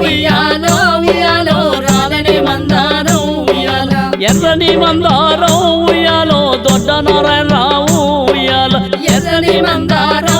ఉయ్యాలో ఉయ్యాలో రాలని మందారం ఉయ్యాల ఎర్రని మందారం ఉయ్యాలో దొడ్డ నారాయణరావు ఉయ్యాల ఎర్రని మందారం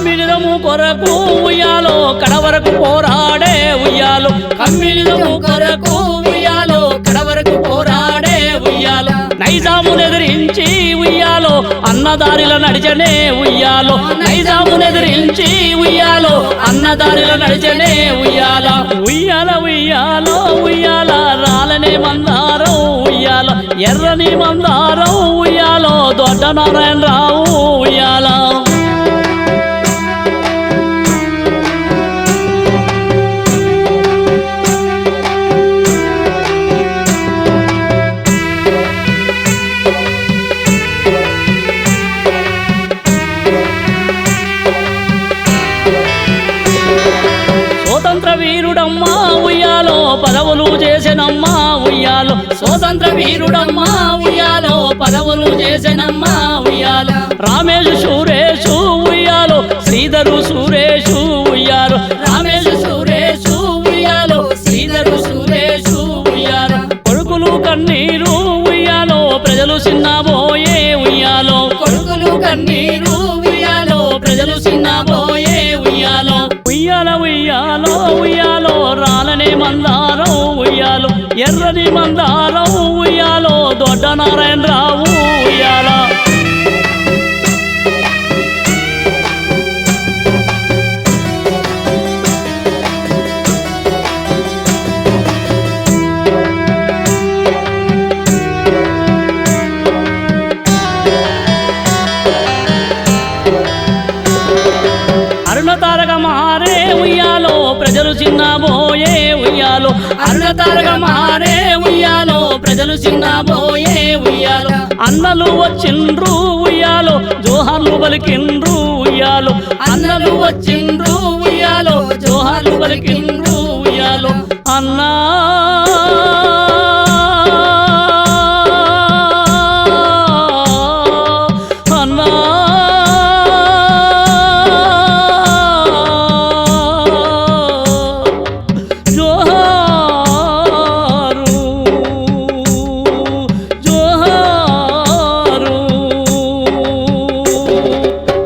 కమ్మిడిదము కొరకు ఉయ్యాలో కడవరకు పోరాడే ఉయ్యాలు. కమ్మిడిదము కొరకు ఉయ్యాలో కడవరకు పోరాడే ఉయ్యాలో. నైజామునెదిరించి ఉయ్యాలో అన్నదారిలో నడిచనే ఉయ్యాలో. నైజామునెదిరించి ఉయ్యాలో అన్నదారిలో నడిచనే ఉయ్యాల. ఉయ్యాల ఉయ్యాలో ఉయ్యాల రాలనే మందారం ఉయ్యాల. ఎర్రని మందారం ఉయ్యాలో దొడ్డ నారాయణరావు ఉయ్యాల. స్వతంత్ర వీరుడమ్మా ఉయ్యాలో పదవులు చేసినమ్మా ఉయ్యాలో. స్వతంత్ర వీరుడమ్మా ఉయ్యాలో పదవులు చేసినమ్మా ఉయ్యాలో. రామేశు సూరేషు ఉయ్యాలో శ్రీధరు సూరేషు ఉయ్యాలో. రామేష్ సూరేషు ఉయ్యాలో శ్రీధరు సూరేషు ఉయ్యాలో. కొడుకులు కన్నీరు ఉయ్యాలో ప్రజలు చిన్నబోయే ఉయ్యాలో. కొడుకులు కన్నీరు ఉయ్యాల ఉయ్యాలో ఉయ్యాలో రాలని మందారం ఉయ్యాలో ఎర్రని మందారం ఉయ్యాలో దొడ్డ నారాయణరావు. చిన్న బోయే ఉయ్యాలో. అరుణతారక మారే ఉయ్యాలో. ప్రజలు చిన్నబోయే ఉయ్యాలో. అన్నలు వచ్చిండ్రు ఉయ్యాలో. జోహార్లు పలికిండ్రు ఉయ్యాలో. అన్నలు వచ్చిండ్రు ఉయ్యాలో. జోహార్లు పలికిండ్రు ఉయ్యాలో. అన్నా